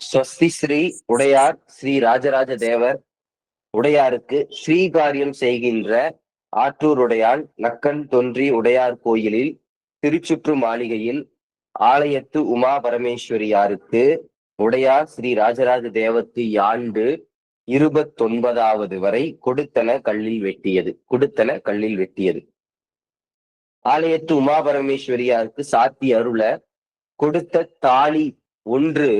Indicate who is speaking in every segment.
Speaker 1: ஸ்வஸ்தி ஸ்ரீ உடையார் ஸ்ரீ ராஜராஜ தேவர் உடையாருக்கு ஸ்ரீகாரியம் செய்கின்ற ஆற்றூர் உடையான் நக்கன் தொன்றி உடையார் கோயிலில் திருச்சுற்று மாளிகையில் ஆலயத்து உமா பரமேஸ்வரியாருக்கு உடையார் ஸ்ரீ ராஜராஜ தேவத்து யாண்டு இருபத்தொன்பதாவது வரை கொடுத்தன கல்லில் வெட்டியது கொடுத்தன கல்லில் வெட்டியது. ஆலயத்து உமா பரமேஸ்வரியாருக்கு சாத்தி அருள கொடுத்த தாலி ஒன்று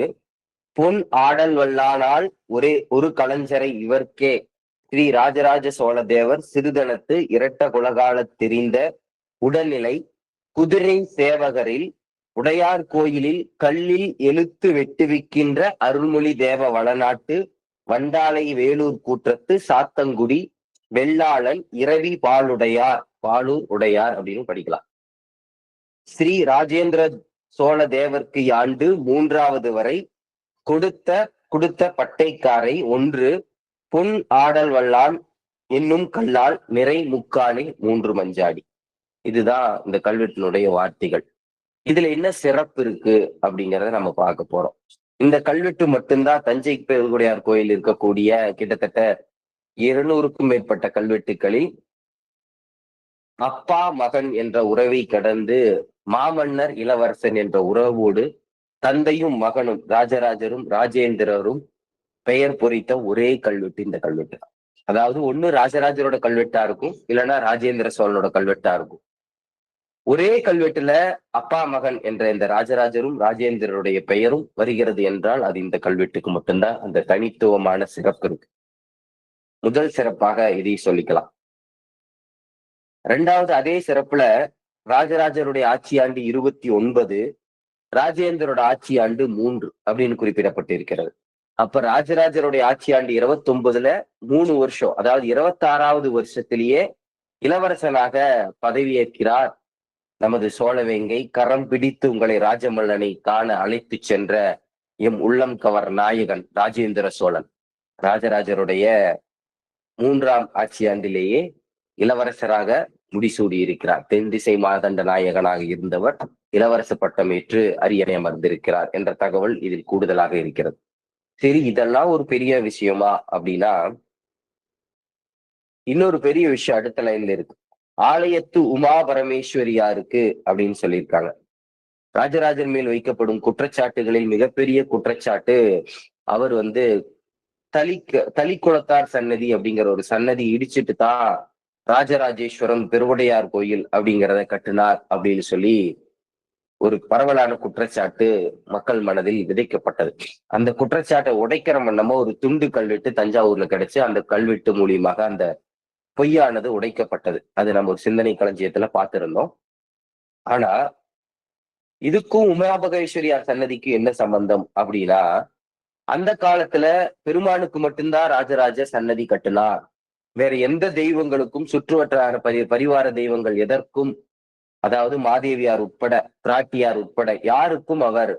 Speaker 1: பொன் ஆடல் வல்லானால் ஒரே ஒரு கலஞ்சரை இவர்க்கே. ஸ்ரீ ராஜராஜ சோழ தேவர் சிறுதனத்து இரட்ட குலகால தெரிந்த உடல்நிலை குதிரை சேவகரில் உடையார் கோயிலில் கல்லில் எழுத்து வெட்டுவிக்கின்ற அருள்மொழி தேவ வளநாட்டு வண்டாலை வேலூர் கூற்றத்து சாத்தங்குடி வெள்ளாளன் இரவி பாலுடையார். பாலூர் உடையார் அப்படின்னு படிக்கலாம். ஸ்ரீ ராஜேந்திர சோழ தேவர்க்கு ஆண்டு மூன்றாவது வரை கொடுத்த கொடுத்த பட்டைக்காரை ஒன்று பொன் ஆடல் வல்லான் என்னும் கல்லால் நிறை முக்காணி மூன்று மஞ்சாடி. இதுதான் இந்த கல்வெட்டினுடைய வார்த்தைகள். இதுல என்ன சிறப்பு இருக்கு அப்படிங்கிறத நம்ம பார்க்க போறோம். இந்த கல்வெட்டு மட்டும்தான் தஞ்சை பெருகுடையார் கோயில் இருக்கக்கூடிய கிட்டத்தட்ட இருநூறுக்கும் மேற்பட்ட கல்வெட்டுகளில் அப்பா மகன் என்ற உறவை கடந்து மாமன்னர் இளவரசன் என்ற உறவோடு தந்தையும் மகனும் ராஜராஜரும் ராஜேந்திரரும் பெயர் பொறித்த ஒரே கல்வெட்டு இந்த கல்வெட்டு தான். அதாவது ஒண்ணு ராஜராஜரோட கல்வெட்டா இருக்கும் இல்லைன்னா ராஜேந்திர சோழனோட கல்வெட்டா இருக்கும். ஒரே கல்வெட்டுல அப்பா மகன் என்ற இந்த ராஜராஜரும் ராஜேந்திரருடைய பெயரும் வருகிறது என்றால் அது இந்த கல்வெட்டுக்கு மட்டும்தான் அந்த தனித்துவமான சிறப்பு இருக்கு. முதல் சிறப்பாக இதை சொல்லிக்கலாம். ரெண்டாவது அதே சிறப்புல ராஜராஜருடைய ஆட்சி ஆண்டு இருபத்தி ஒன்பது ராஜேந்திரோட ஆட்சி ஆண்டு மூன்று அப்படின்னு குறிப்பிடப்பட்டிருக்கிறது. அப்ப ராஜராஜருடைய ஆட்சி ஆண்டு இருபத்தி ஒன்பதுல மூணு வருஷம் அதாவது இருபத்தி ஆறாவது வருஷத்திலேயே இளவரசனாக பதவியேற்கிறார். நமது சோழவேங்கை கரம் பிடித்து உங்களை ராஜமல்லனை காண அழைத்து சென்ற எம் உள்ளம் கவர் நாயகன் ராஜேந்திர சோழன். ராஜராஜருடைய மூன்றாம் ஆட்சி ஆண்டிலேயே இளவரசராக முடிசூடி இருக்கிறார். தென் திசை மாதண்ட நாயகனாக இருந்தவர் இளவரச பட்டம் ஏற்று அரியணை அமர்ந்திருக்கிறார் என்ற தகவல் இதில் கூடுதலாக இருக்கிறது. சரி இதெல்லாம் ஒரு பெரிய விஷயமா அப்படின்னா இன்னொரு பெரிய விஷயம் அடுத்த லைன்ல இருக்கு. ஆலயத்து உமா பரமேஸ்வரியாருக்கு அப்படின்னு சொல்லியிருக்காங்க. ராஜராஜன் மேல் வைக்கப்படும் குற்றச்சாட்டுகளில் மிகப்பெரிய குற்றச்சாட்டு அவர் வந்து தலிக்க தலிக்குளத்தார் சன்னதி அப்படிங்கிற ஒரு சன்னதி இடிச்சிட்டு தான் ராஜராஜேஸ்வரம் பெருவுடையார் கோயில் அப்படிங்கிறத கட்டினார் அப்படின்னு சொல்லி ஒரு பரவலான குற்றச்சாட்டு மக்கள் மனதில் விதைக்கப்பட்டது. அந்த குற்றச்சாட்டை உடைக்கிற வண்ணமா ஒரு துண்டு கல்வெட்டு தஞ்சாவூர்ல கிடைச்சு அந்த கல்வெட்டு மூலியமாக அந்த பொய்யானது உடைக்கப்பட்டது. அது நம்ம ஒரு சிந்தனை களஞ்சியத்துல பார்த்திருந்தோம். ஆனா இதுக்கும் உமாபகேஸ்வரியார் சன்னதிக்கு என்ன சம்பந்தம் அப்படின்னா அந்த காலத்துல பெருமானுக்கு மட்டும்தான் ராஜராஜ சன்னதி கட்டினார். வேற எந்த தெய்வங்களுக்கும் சுற்றுவட்டார பரி பரிவார தெய்வங்கள் எதற்கும் அதாவது மாதேவியார் உட்பட பிராட்டியார் உட்பட யாருக்கும் அவர்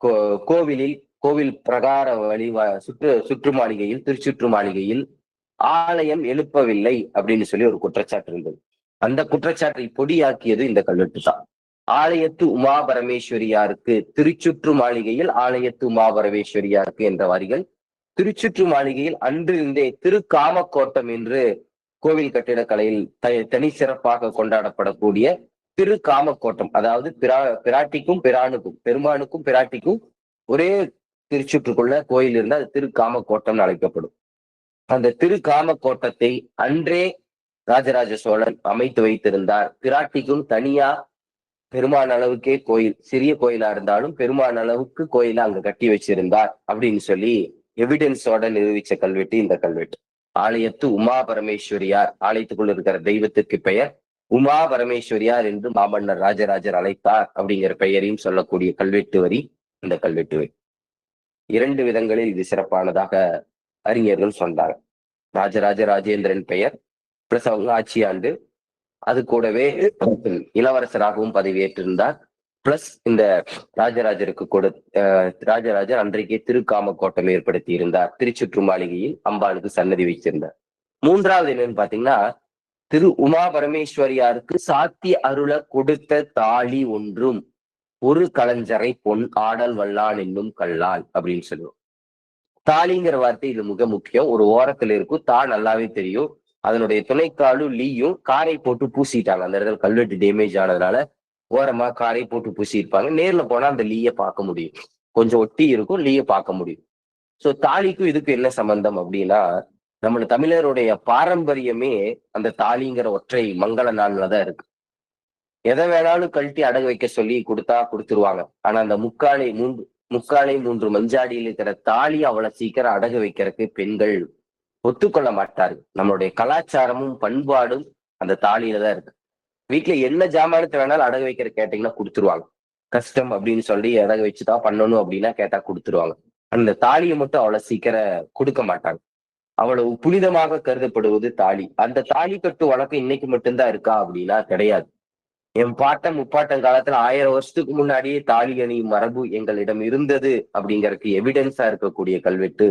Speaker 1: கோ கோவிலில் கோவில் பிரகார வழி சுற்று சுற்று மாளிகையில் திருச்சுற்று மாளிகையில் ஆலயம் எழுப்பவில்லை அப்படின்னு சொல்லி ஒரு குற்றச்சாட்டு இருந்தது. அந்த குற்றச்சாட்டை பொடியாக்கியது இந்த கல்வெட்டு தான். ஆலயத்து உமா பரமேஸ்வரியாருக்கு திருச்சுற்று மாளிகையில் ஆலயத்து உமா பரமேஸ்வரியாருக்கு என்ற வரிகள் திருச்சுற்று மாளிகையில் அன்றிருந்தே திருக்காமக்கோட்டம் என்று கோவில் கட்டிடக்கலையில் த தனி சிறப்பாக கொண்டாடப்படக்கூடிய திருக்காமக்கோட்டம் அதாவது பிரா பிராட்டிக்கும் பிரானுக்கும் பெருமானுக்கும் பிராட்டிக்கும் ஒரே திருச்சுற்றுக்குள்ள கோயில் இருந்தால் அது திருக்காமக்கோட்டம்னு அழைக்கப்படும். அந்த திருக்காமக்கோட்டத்தை அன்றே ராஜராஜ சோழன் அமைத்து வைத்திருந்தார். பிராட்டிக்கும் தனியா பெருமான் அளவுக்கே கோயில் சிறிய கோயிலா இருந்தாலும் பெருமான் அளவுக்கு கோயில அங்க கட்டி வச்சிருந்தார் அப்படின்னு சொல்லி எவிடென்ஸோட நிரூபிச்ச கல்வெட்டு இந்த கல்வெட்டு. ஆலயத்து உமா பரமேஸ்வரியார் ஆலயத்துக்குள்ள இருக்கிற தெய்வத்துக்கு பெயர் உமா பரமேஸ்வரியார் என்று மாமன்னர் ராஜராஜர் அழைத்தார் அப்படிங்கிற பெயரையும் சொல்லக்கூடிய கல்வெட்டு வரி இந்த கல்வெட்டு வரி. இரண்டு விதங்களில் இது சிறப்பானதாக அறிஞர்கள் சொன்னாங்க. ராஜராஜ ராஜேந்திரன் பெயர் பிளஸ் அவங்க ஆட்சி ஆண்டு அது கூடவே இளவரசராகவும் பதவியேற்றிருந்தார். பிளஸ் இந்த ராஜராஜருக்கு கொடு ராஜராஜர் அன்றைக்கே திருக்காமக்கோட்டம் ஏற்படுத்தி இருந்தார் திருச்சுற்று மாளிகையில் அம்பாளுக்கு சன்னதி வைச்சிருந்தார் மூன்றாவது என்னன்னு பாத்தீங்கன்னா திரு உமா பரமேஸ்வரியாருக்கு சாத்தி அருள கொடுத்த தாலி ஒன்றும். ஒரு கலைஞரை பொன் ஆடல் வல்லான் என்னும் கல்லால் அப்படின்னு சொல்லுவோம். தாலிங்கிற வார்த்தை இது மிக முக்கியம். ஒரு ஓரத்துல இருக்கும். தா நல்லாவே தெரியும். அதனுடைய துணைக்காலும் லீயும் காரை போட்டு பூசிட்டாங்க. அந்த இடத்துல கல்வெட்டு டேமேஜ் ஆனதுனால ஓரமா காரை போட்டு பூசியிருப்பாங்க. நேர்ல போனா அந்த லீய பார்க்க முடியும். கொஞ்சம் ஒட்டி இருக்கும் லீய பார்க்க முடியும். சோ தாலிக்கும் இதுக்கும் என்ன சம்பந்தம் அப்படின்னா நம்ம தமிழருடைய பாரம்பரியமே அந்த தாலிங்கிற ஒற்றை மங்கள நாள்ல தான் இருக்கு. எதை வேணாலும் கழட்டி அடகு வைக்க சொல்லி கொடுத்தா கொடுத்துருவாங்க. ஆனா அந்த முக்காலை மூன்று முக்காலை மூன்று மஞ்சாடியில் இருக்கிற தாலி அவ்வளவு சீக்கிரம் அடகு வைக்கிறதுக்கு பெண்கள் ஒத்துக்கொள்ள மாட்டார்கள். நம்மளுடைய கலாச்சாரமும் பண்பாடும் அந்த தாலியில தான் இருக்கு. வீட்டுல என்ன ஜாமானத்தை வேணாலும் அடகு வைக்கிற கேட்டீங்கன்னா கொடுத்துருவாங்க. கஷ்டம் அப்படின்னு சொல்லி அடகு வச்சுதான் பண்ணணும் அப்படின்னா கேட்டா கொடுத்துருவாங்க. அந்த தாலியை மட்டும் அவ்வளவு சீக்கிரம் கொடுக்க மாட்டாங்க. அவ்வளவு புனிதமாக கருதப்படுவது தாலி. அந்த தாலி கட்டு வழக்கம் இன்னைக்கு மட்டும்தான் இருக்கா அப்படின்னா கிடையாது. என் பாட்டன் முப்பாட்டன் காலத்துல ஆயிரம் வருஷத்துக்கு முன்னாடியே தாலி அணியும் மரபு எங்களிடம் இருந்தது அப்படிங்கறதுக்கு எவிடன்ஸா இருக்கக்கூடிய கல்வெட்டு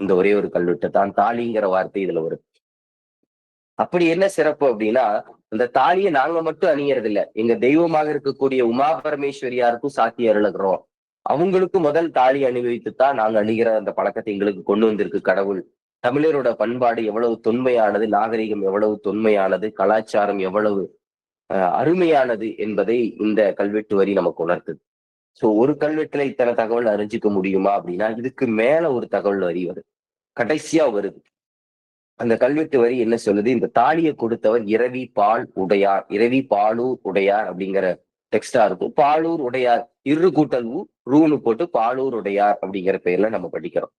Speaker 1: இந்த ஒரே ஒரு கல்வெட்டு தான் தாலிங்கிற வார்த்தை இதுல வரும். அப்படி என்ன சிறப்பு அப்படின்னா இந்த தாலியை நாங்க மட்டும் அணியறது இல்ல எங்க தெய்வமாக இருக்கக்கூடிய உமா பரமேஸ்வரியாருக்கும் சாத்தி அருளுகிறோம் அவங்களுக்கு முதல் தாலி அணிவித்து தான் நாங்க அணிகிற அந்த பழக்கத்தை எங்களுக்கு கொண்டு வந்திருக்கு கடவுள். தமிழரோட பண்பாடு எவ்வளவு தொன்மையானது நாகரிகம் எவ்வளவு தொன்மையானது கலாச்சாரம் எவ்வளவு அருமையானது என்பதை இந்த கல்வெட்டு வரி நமக்கு உணர்த்துது. சோ ஒரு கல்வெட்டுல இத்தனை தகவல் அறிஞ்சிக்க முடியுமா அப்படின்னா இதுக்கு மேல ஒரு தகவல் வரி வருது கடைசியா வருது. அந்த கல்வெட்டு வரி என்ன சொல்லுது? இந்த தாலியை கொடுத்தவர் இரவி பால் உடையார் இரவி பாலூர் உடையார் அப்படிங்கிற டெக்ஸ்டா இருக்கும். பாலூர் உடையார் இரு கூட்டல் ரூனு போட்டு பாலூர் உடையார் அப்படிங்கிற பெயர்ல நம்ம படிக்கிறோம்.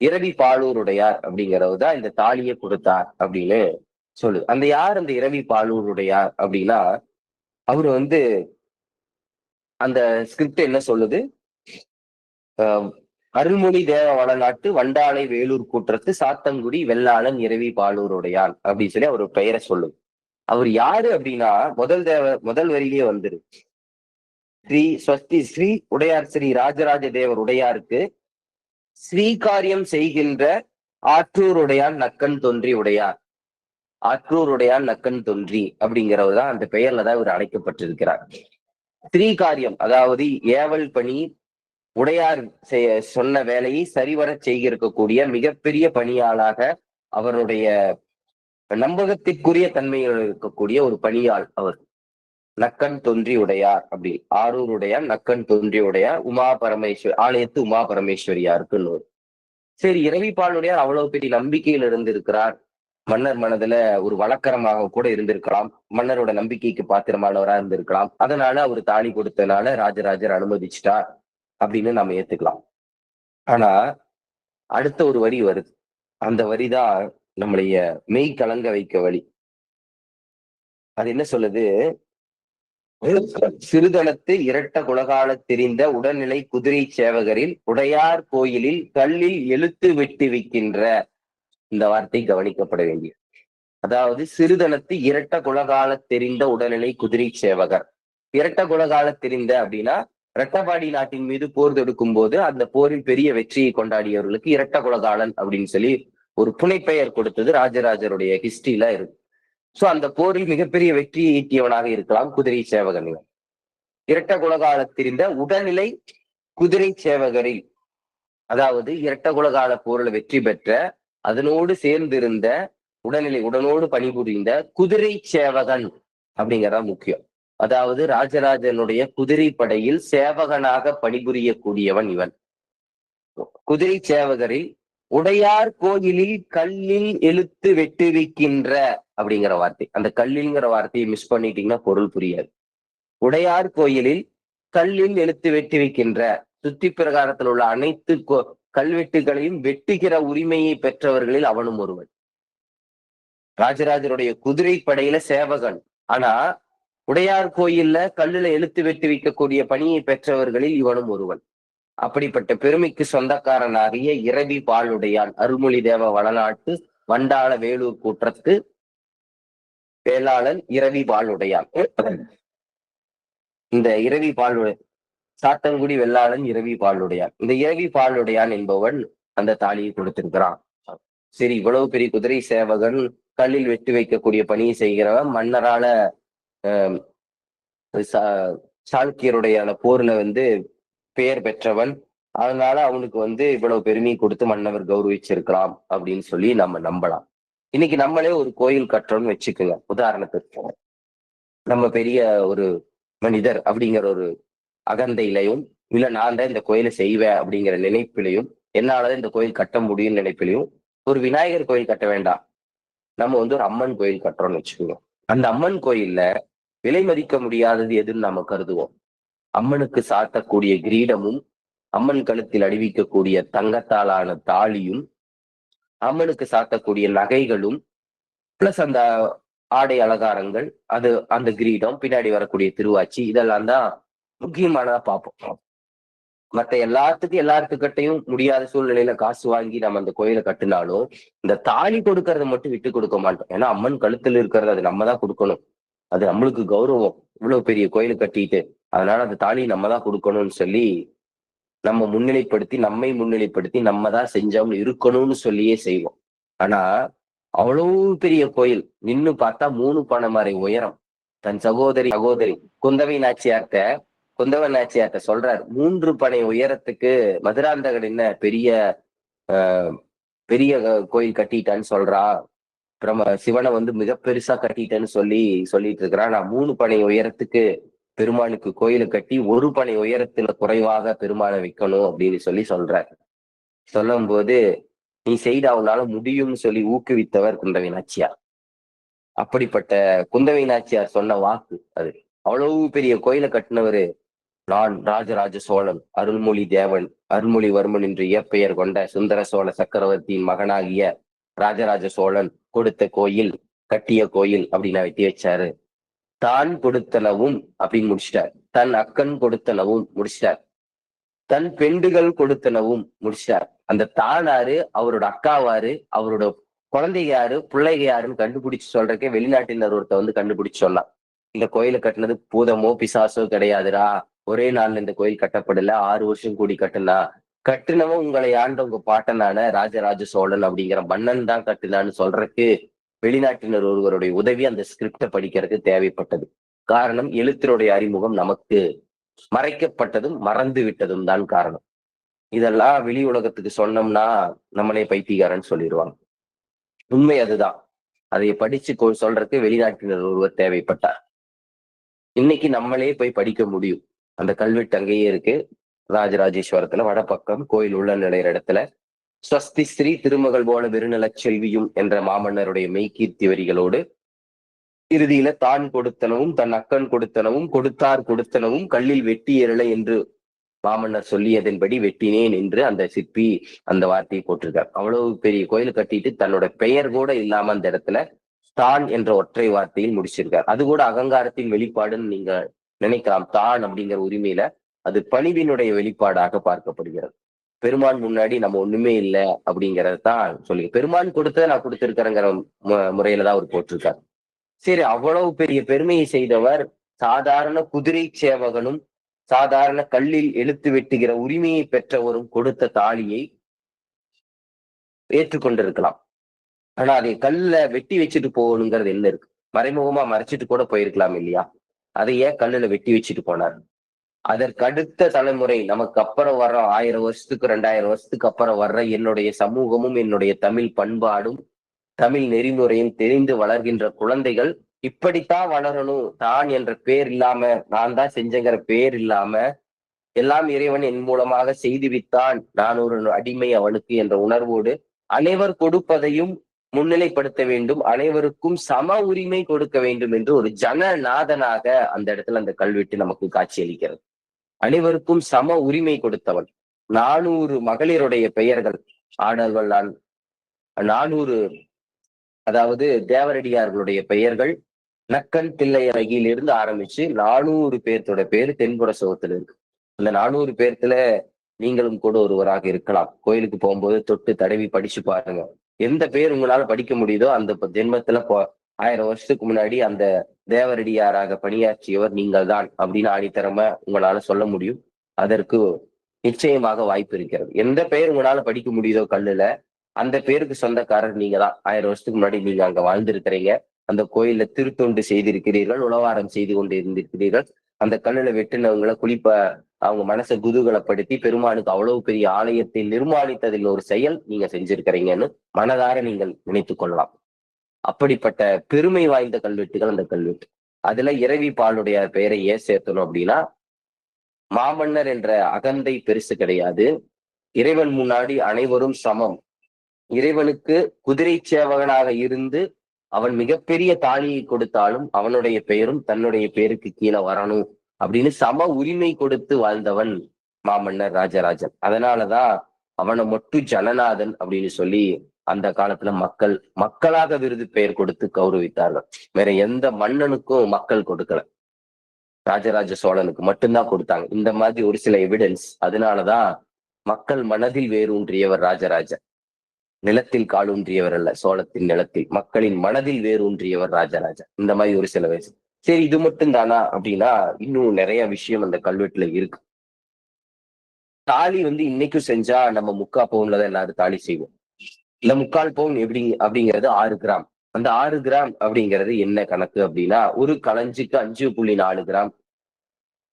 Speaker 1: இரவி பாலூர் உடையார் அப்படிங்கிறது தான் இந்த தாலியை கொடுத்தார் அப்படின்னு சொல்லுது. அந்த யார் அந்த இரவி பாலூர் உடையார் அப்படின்னா அவர் வந்து அந்த ஸ்கிரிப்ட் என்ன சொல்லுது? அருள்மொழி தேவ வளநாட்டு வண்டாளை வேலூர் கூற்றத்து சாத்தங்குடி வெள்ளாளன் இரவி பாலூருடையான் அப்படின்னு சொல்லி அவர் பெயரை சொல்லும் அவர் யாரு அப்படின்னா முதல் தேவ முதல் வரியிலேயே வந்துரு. ஸ்ரீ ஸ்வஸ்தி ஸ்ரீ உடையார் ஸ்ரீ ராஜராஜ தேவர் உடையாருக்கு ஸ்ரீகாரியம் செய்கின்ற ஆற்றூருடையான் நக்கன் தோன்றி உடையார். ஆற்றூருடையான் நக்கன் தோன்றி அப்படிங்கிறவர் தான் அந்த பெயர்ல தான் இவர் அழைக்கப்பட்டிருக்கிறார். ஸ்ரீகாரியம் அதாவது ஏவல் பணி உடையார் செய்ய சொன்ன வேலையை சரிவர செய்திருக்கக்கூடிய மிகப்பெரிய பணியாளாக அவருடைய நம்பகத்திற்குரிய தன்மையில் இருக்கக்கூடிய ஒரு பணியாள் அவர். நக்கன் தொன்றி உடையார் அப்படி. ஆரூர் உடையார் நக்கன் தொன்றி உடையார் உமா பரமேஸ்வரி ஆலயத்து உமா பரமேஸ்வரியாருக்குன்னு சரி இரவிப்பாளுடையார் அவ்வளவு பெரிய நம்பிக்கையில் இருந்திருக்கிறார். மன்னர் மனதுல ஒரு வழக்கரமாக கூட இருந்திருக்கலாம். மன்னரோட நம்பிக்கைக்கு பாத்திரமானவரா இருந்திருக்கலாம். அதனால அவர் தாலி கொடுத்தனால ராஜராஜர் அனுமதிச்சிட்டார். அப்படின்னு நம்ம ஏத்துக்கலாம். ஆனா அடுத்த ஒரு வரி வருது. அந்த வரிதான் நம்மளைய மெய் கலங்க வைக்க வழி. அது என்ன சொல்லுது? சிறுதளத்து இரட்ட குலகால தெரிந்த உடல்நிலை குதிரை சேவகரில் உடையார் கோயிலில் கல்லில் எழுத்து வெட்டி வைக்கின்ற இந்த வார்த்தை கவனிக்கப்பட வேண்டிய அதாவது சிறுதனத்து இரட்ட குலகால தெரிந்த உடல்நிலை குதிரை சேவகர். இரட்ட குலகால தெரிந்த அப்படின்னா இரட்டபாடி நாட்டின் மீது போர் தொடுக்கும் போது அந்த போரில் பெரிய வெற்றியை கொண்டாடியவர்களுக்கு இரட்ட குலகாலன் அப்படின்னு சொல்லி ஒரு புனைப்பெயர் கொடுத்தது ராஜராஜருடைய ஹிஸ்டரியில இருக்கு சோ அந்த போரில் மிகப்பெரிய வெற்றியை ஈட்டியவனாக இருக்கலாம் குதிரை சேவகன் இரட்ட குலகால தெரிந்த உடல்நிலை குதிரை சேவகரில் அதாவது இரட்ட குலகால போரில் வெற்றி பெற்ற அதனோடு சேர்ந்திருந்த உடல்நிலை உடனோடு பணிபுரிந்த குதிரை சேவகன் அப்படிங்கிறதா முக்கியம். அதாவது ராஜராஜனுடைய குதிரை படையில் சேவகனாக பணிபுரியக்கூடியவன் இவன். குதிரை சேவகரில் உடையார் கோயிலில் கல்லில் எழுத்து வெட்டுவிக்கின்ற அப்படிங்கிற வார்த்தை. அந்த கல்லில்ங்கிற வார்த்தையை மிஸ் பண்ணிட்டீங்கன்னா பொருள் புரியாது. உடையார் கோயிலில் கல்லில் எழுத்து வெட்டி வைக்கின்ற சுத்தி பிரகாரத்தில் உள்ள அனைத்து கல்வெட்டுகளையும் வெட்டுகிற உரிமையை பெற்றவர்களில் அவனும் ஒருவன். ராஜராஜருடைய குதிரை படையில சேவகன். ஆனா உடையார் கோயில்ல கல்லுல எழுத்து வெட்டி வைக்கக்கூடிய பணியை பெற்றவர்களில் இவனும் ஒருவன். அப்படிப்பட்ட பெருமைக்கு சொந்தக்காரனாகிய இரவி பாலுடையான் அருள்மொழி தேவ வளநாட்டு வண்டாள வேலூர் கூற்றத்து வேளாளன் இரவி பாலுடையான். இந்த இரவி பால் சாத்தங்குடி வெள்ளாளன் இரவி பாலுடையான். இந்த இரவி பாலுடையான் என்பவன் அந்த தாலியை கொடுத்திருக்கிறான். சரி இவ்வளவு பெரிய குதிரை சேவகன் கல்லில் வெட்டி வைக்கக்கூடிய பணியை செய்கிறவன் மன்னரால சாளுக்கியருடைய அந்த போர்ல வந்து பெயர் பெற்றவன். அதனால அவனுக்கு வந்து இவ்வளவு பெருமையை கொடுத்து மன்னவர் கௌரவிச்சிருக்கலாம் அப்படின்னு சொல்லி நம்ம நம்பலாம். இன்னைக்கு நம்மளே ஒரு கோயில் கட்டுறோம்னு வச்சுக்கோங்க. உதாரணத்துக்கு நம்ம பெரிய ஒரு மனிதர் அப்படிங்கிற ஒரு அகந்தையிலையும் இல்ல நான் தான் இந்த கோயிலை செய்வேன் அப்படிங்கிற நினைப்பிலையும் என்னாலதான் இந்த கோயில் கட்ட முடியும் நினைப்பிலையும் ஒரு விநாயகர் கோயில் கட்ட வேண்டாம். நம்ம வந்து ஒரு அம்மன் கோயில் கட்டுறோம்னு வச்சுக்கோங்க. அந்த அம்மன் கோயில்ல விலை மதிக்க முடியாதது எதுன்னு நாம கருதுவோம். அம்மனுக்கு சாத்தக்கூடிய கிரீடமும் அம்மன் கழுத்தில் அணிவிக்கக்கூடிய தங்கத்தாலான தாலியும் அம்மனுக்கு சாத்தக்கூடிய நகைகளும் பிளஸ் அந்த ஆடை அலங்காரங்கள் அது அந்த கிரீடம் பின்னாடி வரக்கூடிய திருவாச்சி இதெல்லாம் தான் முக்கியமானதா பார்ப்போம். மத்த எல்லாத்துக்கும் எல்லாத்துக்கிட்டையும் முடியாத சூழ்நிலையில காசு வாங்கி நம்ம அந்த கோயிலை கட்டினாலும் இந்த தாலி கொடுக்கறத மட்டும் விட்டு கொடுக்க மாட்டோம். ஏன்னா அம்மன் கழுத்துல இருக்கிறது அது நம்ம தான் கொடுக்கணும். அது நம்மளுக்கு கௌரவம். இவ்வளவு பெரிய கோயில் கட்டிட்டு அதனால அந்த தாலி நம்ம தான் கொடுக்கணும்னு சொல்லி நம்ம முன்னிலைப்படுத்தி நம்மை முன்னிலைப்படுத்தி நம்ம தான் செஞ்சவங்க இருக்கணும்னு சொல்லியே செய்வோம். ஆனா அவ்வளவு பெரிய கோயில் நின்னு பார்த்தா மூணு பனைமறை உயரம். தன் சகோதரி சகோதரி குந்தவை நாச்சியார்த்த குந்தவை நாச்சியார்த்த சொல்றார் மூன்று பனை உயரத்துக்கு மதுராந்தகன் என்ன பெரிய பெரிய கோயில் கட்டிட்டான்னு சொல்றா. பிரம சிவனை வந்து மிக பெருசா கட்டிட்டேன்னு சொல்லி சொல்லிட்டு இருக்கிறான். நான் மூணு பனை உயரத்துக்கு பெருமானுக்கு கோயிலை கட்டி ஒரு பனை உயரத்துல குறைவாக பெருமானை வைக்கணும் அப்படின்னு சொல்லி சொல்றார். சொல்லும் போது நீ செய்த அவனால முடியும்னு சொல்லி ஊக்குவித்தவர் குந்தவை நாச்சியார் அப்படிப்பட்ட குந்தவை நாச்சியார் சொன்ன வாக்கு அது. அவ்வளவு பெரிய கோயிலை கட்டினவரு நான் ராஜராஜ சோழன் அருள்மொழி தேவன் அருள்மொழிவர்மன் என்று இயற்பெயர் கொண்ட சுந்தர சோழ சக்கரவர்த்தியின் மகனாகிய ராஜராஜ சோழன். கொடுத்த கோயில் கட்டிய கோயில் அப்படின்னு வெட்டி வச்சாரு. தான் கொடுத்தனவும் அப்படின்னு முடிச்சிட்டார். தன் அக்கன் கொடுத்தனவும் முடிச்சிட்டார். தன் பெண்டுகள் கொடுத்தனவும் முடிச்சிட்டார். அந்த தானாரு அவரோட அக்காவாரு அவரோட குழந்தைங்க யாரு பிள்ளைங்க யாருன்னு கண்டுபிடிச்சு சொல்றதுக்கே வெளிநாட்டினர் ஒருத்த வந்து கண்டுபிடிச்சு சொன்னான் இந்த கோயிலை கட்டினது பூதமோ பிசாசோ கிடையாதுடா. ஒரே நாள்ல இந்த கோயில் கட்டப்படல. ஆறு வருஷம் கூடி கட்டினா. கட்டினமும் உங்களை ஆண்ட உங்க பாட்டனான ராஜராஜ சோழன் அப்படிங்கிற மன்னன் தான் கட்டினான்னு சொல்றதுக்கு வெளிநாட்டினர் ஒருவருடைய உதவி அந்த ஸ்கிரிப்டை படிக்கிறதுக்கு தேவைப்பட்டது. காரணம் எழுத்தருடைய அறிமுகம் நமக்கு மறைக்கப்பட்டதும் மறந்து விட்டதும் தான் காரணம். இதெல்லாம் வெளி உலகத்துக்கு சொன்னோம்னா நம்மளே பைத்தியகாரன்னு சொல்லிடுவாங்க. உண்மை அதுதான். அதை படிச்சு கொ- சொல்றதுக்கு வெளிநாட்டினர் ஒருவர் தேவைப்பட்டார். இன்னைக்கு நம்மளே போய் படிக்க முடியும். அந்த கல்வெட்டு அங்கேயே இருக்கு. ராஜராஜேஸ்வரத்துல வடபக்கம் கோயில் உள்ள நிலையிற இடத்துல ஸ்வஸ்தி ஸ்ரீ திருமகள் போல வெறுநலச் செல்வியும் என்ற மாமன்னருடைய மெய்கீர்த்தி வரிகளோடு இறுதியில தான் கொடுத்தனவும் தன் அக்கன் கொடுத்தனவும் கொடுத்தார் கொடுத்தனவும் கல்லில் வெட்டி எறலை என்று மாமன்னர் சொல்லியதன்படி வெட்டினேன் என்று அந்த சிற்பி அந்த வார்த்தையை போட்டிருக்கார். அவ்வளவு பெரிய கோயில் கட்டிட்டு தன்னோட பெயர் கூட இல்லாம அந்த இடத்துல தான் என்ற ஒற்றை வார்த்தையில் முடிச்சிருக்கார். அது கூட அகங்காரத்தின் வெளிப்பாடுன்னு நீங்க நினைக்கலாம். தான் அப்படிங்கிற உரிமையில அது பணிவினுடைய வெளிப்பாடாக பார்க்கப்படுகிறது. பெருமான் முன்னாடி நம்ம ஒண்ணுமே இல்லை அப்படிங்கறத தான் சொல்லி பெருமான் கொடுத்த நான் கொடுத்திருக்கிறேங்கிற முறையில தான் அவர் போட்டிருக்காரு. சரி அவ்வளவு பெரிய பெருமையை செய்தவர் சாதாரண குதிரை சேவகனும் சாதாரண கல்லில் எழுத்து வெட்டுகிற உரிமையை பெற்றவரும் கொடுத்த தாலியை ஏற்றுக்கொண்டிருக்கலாம். ஆனா அதை கல்ல வெட்டி வச்சுட்டு போகணுங்கிறது என்ன இருக்கு? மறைமுகமா மறைச்சிட்டு கூட போயிருக்கலாம் இல்லையா? அதை ஏன் கல்லுல வெட்டி வச்சுட்டு போனார். அதற்கடுத்த தலைமுறை நமக்கு அப்புறம் வர்ற ஆயிரம் வருஷத்துக்கு ரெண்டாயிரம் வருஷத்துக்கு அப்புறம் வர்ற என்னுடைய சமூகமும் என்னுடைய தமிழ் பண்பாடும் தமிழ் நெறிமுறையும் தெரிந்து வளர்கின்ற குழந்தைகள் இப்படித்தான் வளரணும். தான் என்ற பேர் இல்லாம நான் தான் செஞ்சங்கிற பேர் இல்லாம எல்லாம் இறைவன் என் மூலமாக செய்து வித்தான் நான் ஒரு அடிமை அவனுக்கு என்ற உணர்வோடு அனைவர் கொடுப்பதையும் முன்னிலைப்படுத்த வேண்டும். அனைவருக்கும் சம உரிமை கொடுக்க வேண்டும் என்று ஒரு ஜனநாதனாக அந்த இடத்துல அந்த கல்வெட்டு நமக்கு காட்சியளிக்கிறது. அனைவருக்கும் சம உரிமை கொடுத்தவன் நானூறு மகளிருடைய பெயர்கள். ஆனவள் நான். நானூறு அதாவது தேவரடியார்களுடைய பெயர்கள். நக்கன் தில்லையரகியிலிருந்து ஆரம்பிச்சு நானூறு பேர்த்தோட பேர் தென்புற சுகத்துல இருக்கு. அந்த நானூறு பேர்த்துல நீங்களும் கூட ஒருவராக இருக்கலாம். கோயிலுக்கு போகும்போது தொட்டு தடவி படிச்சு பாருங்க. எந்த பேர் உங்களால படிக்க முடியுதோ அந்த ஜென்மத்துல ஆயிரம் வருஷத்துக்கு முன்னாடி அந்த தேவரடியாராக பணியாற்றியவர் நீங்கள் தான் அப்படின்னு ஆணித்தரமா உங்களால சொல்ல முடியும். அதற்கு நிச்சயமாக வாய்ப்பு இருக்கிறது. எந்த பெயர் உங்களால படிக்க முடியுதோ கல்லுல அந்த பேருக்கு சொந்தக்காரர் நீங்க தான் ஆயிரம் வருஷத்துக்கு முன்னாடி நீங்க அங்க வாழ்ந்திருக்கிறீங்க. அந்த கோயில்ல திருத்தொண்டு செய்திருக்கிறீர்கள் உளவாரம் செய்து கொண்டு இருந்திருக்கிறீர்கள். அந்த கல்லுல வெட்டினவங்களை குளிப்ப அவங்க மனசை குதூகலப்படுத்தி பெருமானுக்கு அவ்வளவு பெரிய ஆலயத்தை நிர்மாணித்ததில் ஒரு செயல் நீங்க செஞ்சிருக்கிறீங்கன்னு மனதார நீங்கள் நினைத்து கொள்ளலாம். அப்படிப்பட்ட பெருமை வாய்ந்த கல்வெட்டுகள் அந்த கல்வெட்டு. அதுல இரவி பாலுடைய பெயரை ஏன் சேர்த்தணும் அப்படின்னா மாமன்னர் என்ற அகந்தை பெருசு கிடையாது. இறைவன் முன்னாடி அனைவரும் சமம். இறைவனுக்கு குதிரை சேவகனாக இருந்து அவன் மிகப்பெரிய தாலியை கொடுத்தாலும் அவனுடைய பெயரும் தன்னுடைய பெயருக்கு கீழே வரணும் அப்படின்னு சம உரிமை கொடுத்து வாழ்ந்தவன் மாமன்னர் ராஜராஜன். அதனாலதான் அவனை மட்டும் ஜனநாதன் அப்படின்னு சொல்லி அந்த காலத்துல மக்கள் மக்களாக விருது பெயர் கொடுத்து கௌரவித்தார்கள். வேற எந்த மன்னனுக்கும் மக்கள் கொடுக்கல. ராஜராஜ சோழனுக்கு மட்டும்தான் கொடுத்தாங்க. இந்த மாதிரி ஒரு சில எவிடன்ஸ் அதனாலதான் மக்கள் மனதில் வேரூன்றியவர் ராஜராஜன் நிலத்தில் காலூன்றியவர் அல்ல சோழத்தின் நிலத்தில். மக்களின் மனதில் வேரூன்றியவர் ராஜராஜா இந்த மாதிரி ஒரு சில வயசு சரி இது மட்டும் தானா அப்படின்னா இன்னும் நிறைய விஷயம் அந்த கல்வெட்டுல இருக்கு. தாலி வந்து இன்னைக்கும் செஞ்சா நம்ம முக்கா பவுன்ல தான் எல்லாரும் தாலி செய்வோம். இல்ல முக்கால் பவுன் எப்படி அப்படிங்கிறது ஆறு கிராம். அந்த ஆறு கிராம் அப்படிங்கிறது என்ன கணக்கு அப்படின்னா ஒரு களஞ்சுக்கு அஞ்சு புள்ளி நாலு கிராம்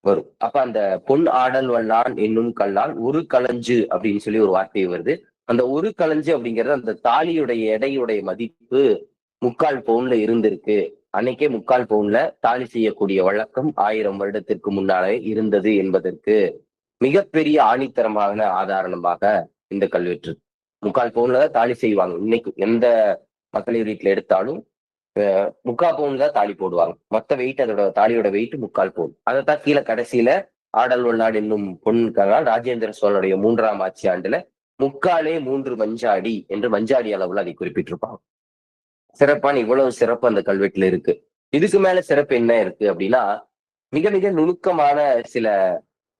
Speaker 1: வரும். அப்ப அந்த பொன் ஆடல் வல்லான் என்னும் கல்லால் ஒரு களஞ்சு அப்படின்னு சொல்லி ஒரு வார்த்தை வருது. அந்த ஒரு களஞ்சு அப்படிங்கிறது அந்த தாலியுடைய எடையுடைய மதிப்பு முக்கால் பவுன்ல இருந்திருக்கு. அன்னைக்கே முக்கால் பவுன்ல தாலி செய்யக்கூடிய வழக்கம் ஆயிரம் வருடத்திற்கு முன்னாலே இருந்தது என்பதற்கு மிகப்பெரிய ஆணித்தரமான ஆதாரணமாக இந்த கல்வெட்டு முக்கால் பவுன்ல தான் தாலி செய்வாங்க. இன்னைக்கு எந்த மக்களிர் வீட்டில் எடுத்தாலும் முக்கால் பவுன்ல தான் தாலி போடுவாங்க. மொத்த வெயிட் அதோட தாலியோட வெயிட் முக்கால் பவுன். தான் கீழே கடைசியில ஆடல் உள்நாடு என்னும் பொண்ணுக்காக ராஜேந்திர சோழனுடைய மூன்றாம் ஆட்சி ஆண்டுல முக்காலே மூன்று மஞ்சாடி என்று மஞ்சாடி அளவுல அதை குறிப்பிட்டிருப்பாங்க. சிறப்பான இவ்வளவு சிறப்பு அந்த கல்வெட்டுல இருக்கு. இதுக்கு மேல சிறப்பு என்ன இருக்கு அப்படின்னா மிக மிக நுணுக்கமான சில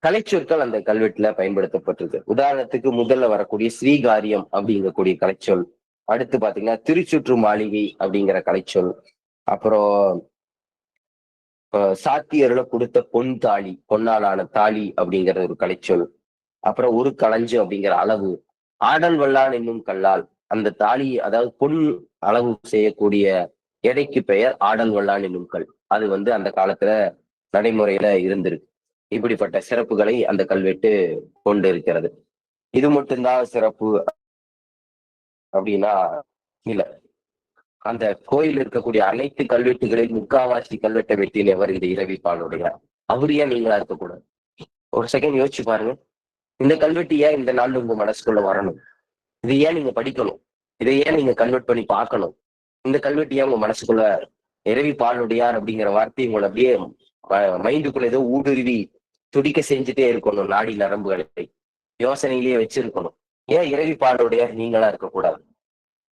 Speaker 1: கலைச்சொற்கள் அந்த கல்வெட்டுல பயன்படுத்தப்பட்டிருக்கு. உதாரணத்துக்கு முதல்ல வரக்கூடிய ஸ்ரீகாரியம் அப்படிங்கக்கூடிய கலைச்சொல் அடுத்து பாத்தீங்கன்னா திருச்சுற்று மாளிகை அப்படிங்கிற கலைச்சொல் அப்புறம் சாத்தியர்ல கொடுத்த பொன் தாலி பொன்னாலான தாலி அப்படிங்கிற ஒரு கலைச்சொல் அப்புறம் ஒரு களஞ்சு அப்படிங்கிற அளவு ஆடல் வல்லான் என்னும் கல்லால் அந்த தாலி அதாவது பொன் அளவு செய்யக்கூடிய எடைக்கு பெயர் ஆடல் வல்லான் என்னும் கல். அது வந்து அந்த காலத்துல நடைமுறையில இருந்திருக்கு. இப்படிப்பட்ட சிறப்புகளை அந்த கல்வெட்டு கொண்டு இருக்கிறது இது மட்டும்தான் சிறப்பு அப்படின்னா இல்ல. அந்த கோயில் இருக்கக்கூடிய அனைத்து கல்வெட்டுகளில் முக்காவாசி கல்வெட்டை வெட்டினவர் இந்த இரவிப்பாளுடைய அவர் ஏன் நீங்களா இருக்கக்கூடாது. ஒரு செகண்ட் யோசிச்சு பாருங்க. இந்த கல்வெட்டு ஏன் இந்த நாள் உங்க மனசுக்குள்ள வரணும்? இது ஏன் நீங்க படிக்கணும்? இதை ஏன் நீங்க கன்வெர்ட் பண்ணி பார்க்கணும்? இந்த கல்வெட்டு ஏன் உங்க மனசுக்குள்ள இரவி பாலுடையார் அப்படிங்கிற வார்த்தை உங்களை அப்படியே மைண்டுக்குள்ள ஏதோ ஊடுருவி துடிக்க செஞ்சுட்டே இருக்கணும் நாடி நரம்புகளை. யோசனையிலேயே வச்சிருக்கணும். ஏன் இறைவி பாலுடையார் நீங்களா இருக்கக்கூடாது?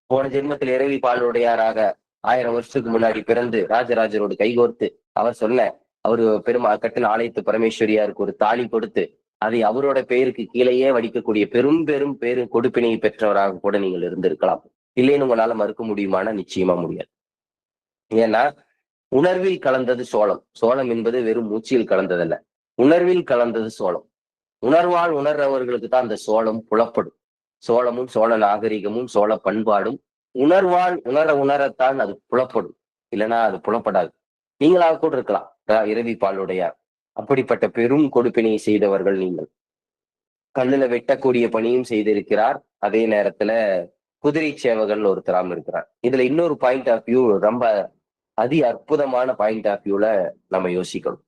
Speaker 1: போன ஜென்மத்தில் இரவி பாலுடையாராக ஆயிரம் வருஷத்துக்கு முன்னாடி பிறந்து ராஜராஜரோடு கைகோர்த்து அவர் சொன்ன அவரு பெருமா கட்டின ஆலயத்து பரமேஸ்வரியாருக்கு ஒரு தாலி கொடுத்து அதை அவரோட பெயருக்கு கீழேயே வடிக்கக்கூடிய பெரும் பெரும் பேரு கொடுப்பினை பெற்றவராக கூட நீங்கள் இருந்திருக்கலாம். இல்லைன்னு உங்களால மறுக்க முடியுமானா? நிச்சயமா முடியாது. ஏன்னா உணர்வில் கலந்தது சோளம். சோளம் என்பது வெறும் மூச்சியில் கலந்ததல்ல. உணர்வில் கலந்தது சோளம். உணர்வால் உணர்றவர்களுக்கு தான் அந்த சோளம் புலப்படும். சோளமும் சோழ நாகரிகமும் சோழ பண்பாடும் உணர்வால் உணர உணரத்தான் அது புலப்படும். இல்லைன்னா அது புலப்படாது. நீங்களாக கூட இருக்கலாம். இரவி பாலுடைய அப்படிப்பட்ட பெரும் கொடுப்பினை செய்தவர்கள் நீங்கள். கல்லுல வெட்டக்கூடிய பணியும் செய்திருக்கிறார். அதே நேரத்துல குதிரை சேவகன் ஒருத்தராம் இருக்கிறார். இதுல இன்னொரு பாயிண்ட் ஆஃப் வியூ ரொம்ப அதி அற்புதமான பாயிண்ட் ஆஃப் வியூல நம்ம யோசிக்கணும்.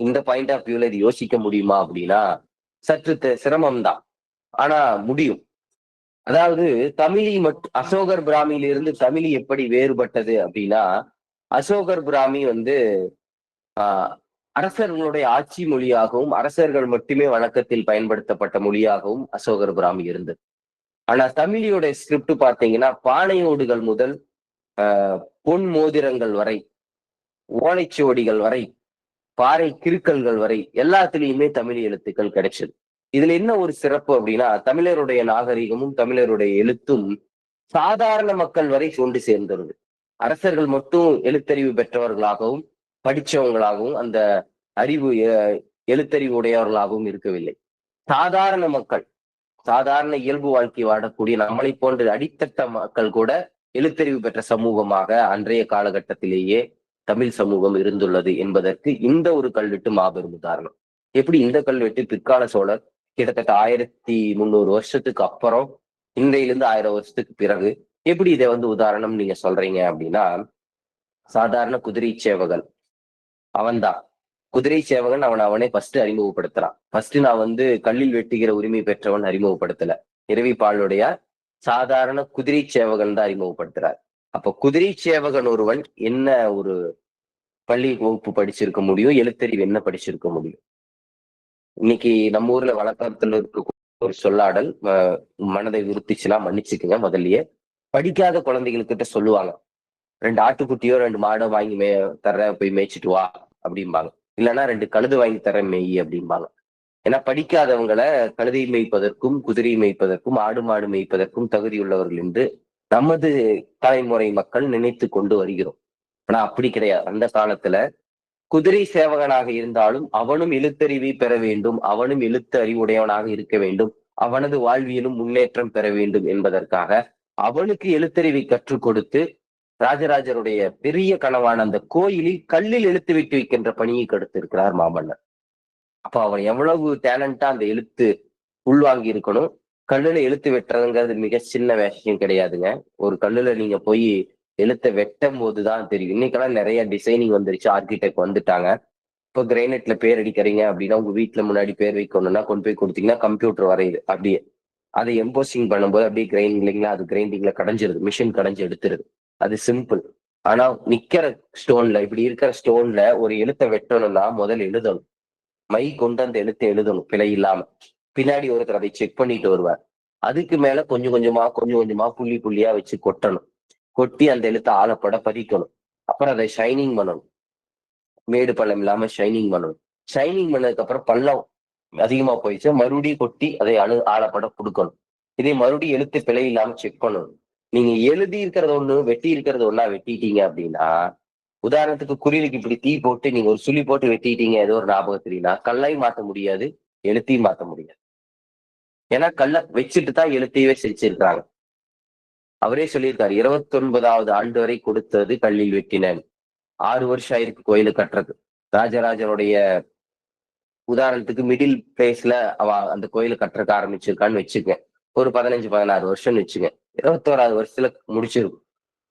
Speaker 1: இந்த பாயிண்ட் ஆஃப் வியூல இது யோசிக்க முடியுமா அப்படின்னா சற்று சிரமம் தான் ஆனா முடியும். அதாவது தமிழி மட்டும் அசோகர் பிராமியிலிருந்து தமிழி எப்படி வேறுபட்டது அப்படின்னா அசோகர் பிராமி வந்து ஆஹ் அரசர்களுடைய ஆட்சி மொழியாகவும் அரசர்கள் மட்டுமே வழக்கத்தில் பயன்படுத்தப்பட்ட மொழியாகவும் அசோகர் பிராமி இருந்தது. ஆனா தமிழியோட ஸ்கிரிப்ட் பார்த்தீங்கன்னா பானையோடுகள் முதல் பொன் மோதிரங்கள் வரை ஓலைச்சுவடிகள் வரை பாறை கிருக்கல்கள் வரை எல்லாத்துலேயுமே தமிழ் எழுத்துக்கள் கிடைச்சது. இதுல என்ன ஒரு சிறப்பு அப்படின்னா தமிழருடைய நாகரிகமும் தமிழருடைய எழுத்தும் சாதாரண மக்கள் வரை கொண்டு சேர்ந்துருது அரசர்கள் மட்டும் எழுத்தறிவு பெற்றவர்களாகவும் படிச்சவங்களாகவும் அந்த அறிவு எழுத்தறிவு உடையவர்களாகவும் இருக்கவில்லை. சாதாரண மக்கள் சாதாரண இயல்பு வாழ்க்கை வாழக்கூடிய நம்மளை போன்ற அடித்தட்ட மக்கள் கூட எழுத்தறிவு பெற்ற சமூகமாக அன்றைய காலகட்டத்திலேயே தமிழ் சமூகம் இருந்துள்ளது என்பதற்கு இந்த ஒரு கல்வெட்டு மாபெரும் உதாரணம். எப்படி இந்த கல்வெட்டு பிற்கால சோழர் கிட்டத்தட்ட ஆயிரத்தி முந்நூறு வருஷத்துக்கு அப்புறம் இன்றையிலிருந்து ஆயிரம் வருஷத்துக்கு பிறகு எப்படி இதை வந்து உதாரணம் நீங்க சொல்றீங்க அப்படின்னா சாதாரண குதிரை சேவகன். அவன்தான். குதிரை சேவகன் அவன் அவனே ஃபர்ஸ்ட் அறிமுகப்படுத்துறான். ஃபர்ஸ்ட் நான் வந்து கல்லில் வெட்டுகிற உரிமை பெற்றவன் அறிமுகப்படுத்தல. இரவிப்பாளுடைய சாதாரண குதிரை சேவகன் தான் அறிமுகப்படுத்துறார். அப்ப குதிரை சேவகன் ஒருவன் என்ன ஒரு பள்ளி வகுப்பு படிச்சிருக்க முடியும்? எழுத்தறிவு என்ன படிச்சிருக்க முடியும்? இன்னைக்கு நம்ம ஊர்ல வழக்கத்துல இருக்க ஒரு சொல்லாடல் மனதை விருத்திச்சுன்னா மன்னிச்சுக்குங்க முதல்லயே. படிக்காத குழந்தைகளுக்கிட்ட சொல்லுவாங்க. ரெண்டு ஆட்டுக்குட்டியோ ரெண்டு மாடோ வாங்கி மே தர போய் மேய்ச்சிட்டு வா அப்படிம்பாங்க. இல்லைன்னா ரெண்டு கழுது வாங்கி தர மேய் அப்படிம்பாங்க. ஏன்னா படிக்காதவங்களை கழுதை மேய்ப்பதற்கும் குதிரை மேய்ப்பதற்கும் ஆடு மாடு மேய்ப்பதற்கும் தகுதியுள்ளவர்கள் என்று நமது தலைமுறை மக்கள் நினைத்து கொண்டு வருகிறோம். ஆனா அப்படி கிடையாது. அந்த காலத்துல குதிரை சேவகனாக இருந்தாலும் அவனும் எழுத்தறிவை பெற வேண்டும் அவனும் எழுத்து அறிவுடையவனாக இருக்க வேண்டும் அவனது வாழ்வியலும் முன்னேற்றம் பெற வேண்டும் என்பதற்காக அவனுக்கு எழுத்தறிவை கற்றுக் கொடுத்து ராஜராஜருடைய பெரிய கனவான அந்த கோயிலில் கல்லில் எழுத்து விட்டு வைக்கின்ற பணியை கெடுத்திருக்கிறார் மாமன்னர். அப்ப அவன் எவ்வளவு டேலண்டா அந்த எழுத்து உள்வாங்கி இருக்கணும் கல்லுல எழுத்து வெட்டுறதுங்கிறது மிக சின்ன விஷயம் கிடையாதுங்க. ஒரு கல்லுல நீங்க போய் எழுத்தை வெட்டும் போதுதான் தெரியும். இன்னைக்கெல்லாம் நிறைய டிசைனிங் வந்துருச்சு. ஆர்கிடெக்ட் வந்துட்டாங்க. இப்போ கிரைனட்ல பேர் அடிக்கிறீங்க அப்படின்னா உங்க வீட்டுல முன்னாடி பேர் வைக்கணும்னா கொண்டு போய் கொடுத்தீங்கன்னா கம்ப்யூட்டர் வரையுது. அப்படியே. அதை எம்போசிங் பண்ணும்போது அப்படியே கிரைண்டிங்ல அது கிரைண்டிங்ல கடைஞ்சிருது. மிஷின் கடைஞ்சு எடுத்துருது. அது சிம்பிள் ஆனா நிக்கிற ஸ்டோன்ல இப்படி இருக்கிற ஸ்டோன்ல ஒரு எழுத்தை வெட்டணும்னா முதல்ல எழுதணும். மை கொண்டு அந்த எழுத்தை எழுதணும். பிழை இல்லாம. பின்னாடி ஒருத்தர் அதை செக் பண்ணிட்டு வருவார். அதுக்கு மேல கொஞ்சம் கொஞ்சமா கொஞ்சம் கொஞ்சமா புள்ளி புள்ளியா வச்சு கொட்டணும். கொட்டி அந்த எழுத்தை ஆழப்பட பதிக்கணும். அப்புறம் அதை ஷைனிங் பண்ணணும். மேடு பள்ளம் இல்லாம ஷைனிங் பண்ணணும். ஷைனிங் பண்ணதுக்கு அப்புறம் பள்ளம் அதிகமா போயிடுச்சு. மறுபடியும் கொட்டி அதை அணு ஆழப்பட கொடுக்கணும். இதே மறுபடியும் எழுத்து பிழை இல்லாம செக் பண்ணணும். நீங்க எழுதி இருக்கிறத ஒண்ணு வெட்டி இருக்கிறது ஒன்னா வெட்டிட்டீங்க அப்படின்னா உதாரணத்துக்கு குறிலுக்கு இப்படி தீ போட்டு நீங்க ஒரு சுழி போட்டு வெட்டிட்டீங்க ஏதோ ஒரு ஞாபகத்துலனா கல்லையும் மாத்த முடியாது எழுத்தையும் மாத்த முடியாது. ஏன்னா கல்ல வச்சுட்டு தான் எழுத்தையவே செஞ்சிருக்கிறாங்க. அவரே சொல்லியிருக்காரு இருபத்தி ஒன்பதாவது ஆண்டு வரை கொடுத்தது கல்லில் வெட்டினேன். ஆறு வருஷம் ஆயிருக்கு கோயிலு கட்டுறது ராஜராஜனுடைய உதாரணத்துக்கு மிடில் பிளேஸ்ல அவ அந்த கோயிலை கட்டுறதுக்கு ஆரம்பிச்சிருக்கான்னு வச்சுக்க ஒரு பதினஞ்சு பதினாறு வருஷம்னு வச்சுங்க இருபத்தோராது வருஷத்துல முடிச்சிருக்கும்.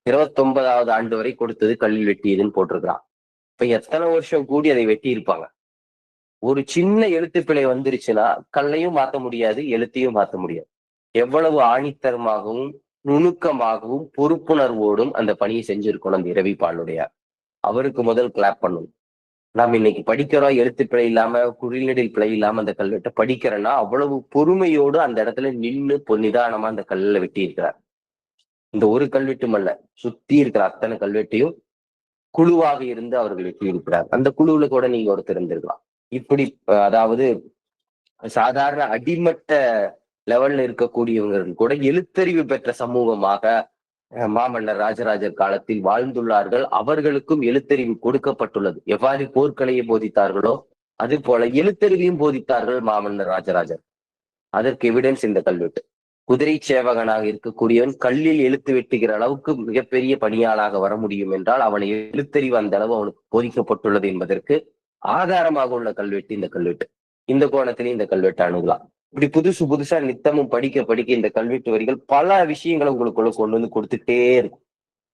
Speaker 1: இருபத்தொன்பதாவது ஆண்டு வரை கொடுத்தது கல்லில் வெட்டியதுன்னு போட்டிருக்கிறான். இப்ப எத்தனை வருஷம் கூடி அதை வெட்டி இருப்பாங்க ஒரு சின்ன எழுத்து பிழை வந்துருச்சுன்னா கல்லையும் மாத்த முடியாது எழுத்தையும் மாத்த முடியாது. எவ்வளவு ஆணித்தரமாகவும் நுணுக்கமாகவும் பொறுப்புணர்வோடும் அந்த பணியை செஞ்சிருக்கணும் அந்த இரவிப்பாளுடைய அவருக்கு முதல் கிளாப் பண்ணணும் நாம் இன்னைக்கு படிக்கிறோம் எழுத்து பிழை இல்லாம குறிநெடில் பிழை இல்லாம அந்த கல்வெட்டை படிக்கிறேன்னா அவ்வளவு பொறுமையோடு அந்த இடத்துல நின்று நிதானமா அந்த கல்லில் வெட்டி இருக்கிறார் இந்த ஒரு கல்வெட்டும் அல்ல சுத்தி இருக்கிற அத்தனை கல்வெட்டையும் குழுவாக இருந்து அவர்கள் வெட்டி இருக்கிறார் அந்த குழுவுல கூட நீங்க ஒருத்தர் இருந்திருக்கலாம். இப்படி அதாவது சாதாரண அடிமட்ட லெவல்ல இருக்கக்கூடியவங்க கூட எழுத்தறிவு பெற்ற சமூகமாக மாமன்னர் ராஜராஜர் காலத்தில் வாழ்ந்துள்ளார்கள். அவர்களுக்கும் எழுத்தறிவு கொடுக்கப்பட்டுள்ளது. எவ்வாறு போர்க்கலையை போதித்தார்களோ அது போல எழுத்தறிவையும் போதித்தார்கள் மாமன்னர் ராஜராஜர். அதற்கு எவிடன்ஸ் இந்த கல்வெட்டு. குதிரை சேவகனாக இருக்கக்கூடியவன் கல்லில் எழுத்து வெட்டுகிற அளவுக்கு மிகப்பெரிய பணியாளாக வர முடியும் என்றால் அவனை எழுத்தறிவு அந்த அளவு அவனுக்கு போதிக்கப்பட்டுள்ளது என்பதற்கு ஆதாரமாக உள்ள கல்வெட்டு இந்த கல்வெட்டு. இந்த கோணத்திலையும் இந்த கல்வெட்டு அணுகலாம். இப்படி புதுசு புதுசா நித்தமும் படிக்க படிக்க இந்த கல்வெட்டு வரிகள் பல விஷயங்களை உங்களுக்குள்ள கொண்டு வந்து கொடுத்துட்டே இருக்கும்.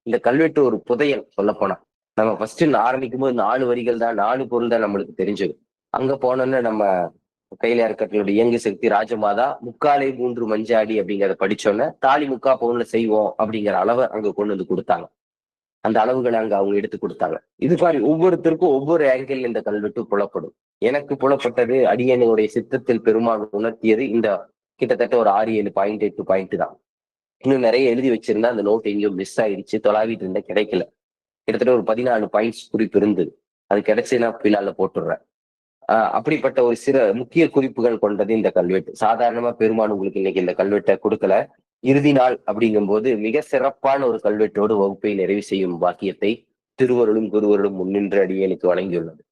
Speaker 1: இந்த கல்வெட்டு ஒரு புதையல் சொல்ல போனா நம்ம ஃபர்ஸ்ட் ஆரம்பிக்கும் போது நாலு வரிகள் தான் நாலு பொருள் தான் நம்மளுக்கு தெரிஞ்சது. அங்க போனோன்னு நம்ம கையில இருக்கட்களுடைய இயங்கு சக்தி ராஜமாதா முக்காலை மூன்று மஞ்சாடி அப்படிங்கிறத படிச்சோன்னே தாலி முக்கா பவுன்ல செய்வோம் அப்படிங்கிற அளவை அங்க கொண்டு வந்து கொடுத்தாங்க. அந்த அளவுகளை அங்க அவங்க எடுத்து கொடுத்தாங்க. இது மாதிரி ஒவ்வொருத்தருக்கும் ஒவ்வொரு ஆங்கிள் இந்த கல்வெட்டு புலப்படும். எனக்கு புலப்பட்டது அடியனுடைய சித்தத்தில் பெருமாள் உணர்த்தியது இந்த கிட்டத்தட்ட ஒரு ஆறு ஏழு பாயிண்ட் எட்டு பாயிண்ட் தான். இன்னும் நிறைய எழுதி வச்சிருந்தா அந்த நோட் எங்கேயும் மிஸ் ஆயிடுச்சு தொலாவிட்டு இருந்தா கிடைக்கல. கிட்டத்தட்ட ஒரு பதினாலு பாயிண்ட்ஸ் குறிப்பு இருந்தது. அது கிடைச்சுன்னா பின்னால போட்டுடுறேன். ஆஹ் அப்படிப்பட்ட ஒரு சில முக்கிய குறிப்புகள் கொண்டது இந்த கல்வெட்டு. சாதாரணமா பெருமான் உங்களுக்கு இன்னைக்கு இந்த கல்வெட்டை கொடுக்கல. இறுதி நாள் அப்படிங்கும்போது மிக சிறப்பான ஒரு கல்வெட்டோடு வகுப்பை நிறைவு செய்யும் பாக்கியத்தை திருவருளும் குருவருளும் முன்னின்று அடியனுக்கு வழங்கியுள்ளது.